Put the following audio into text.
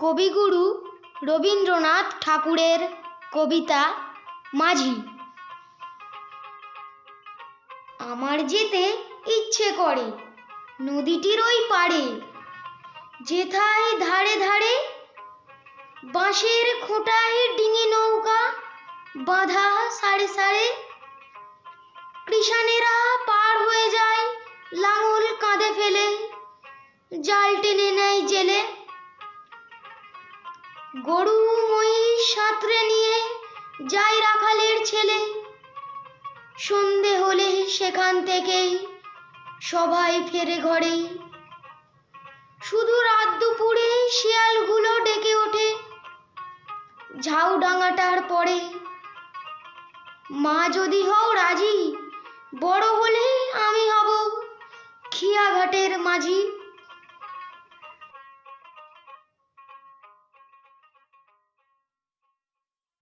কবিগুরু রবীন্দ্রনাথ ঠাকুরের কবিতা মাঝি। আমার যেতে ইচ্ছে করে নদীটির ওই পাড়ে। যেথায় ধারে ধারে বাঁশের খোঁটায় ডিঙি নৌকা বাঁধা সাড়ে সাড়ে। কৃষানেরা পার হয়ে যায় লাঙল কাঁধে ফেলে, জাল টেনে নেয় জেলে। গরু, মহিষ, সাঁতরে নিয়ে যাই রাখালের ছেলে। সন্ধে হলে সেখান থেকেই সবাই ফেরে ঘরে। শুধু রাত দুপুরে শিয়ালগুলো ডেকে ওঠে। ঝাউডাঙাটার পরে মা যদি হও রাজি, বড় হলে আমি হব খিয়াঘাটের মাঝি।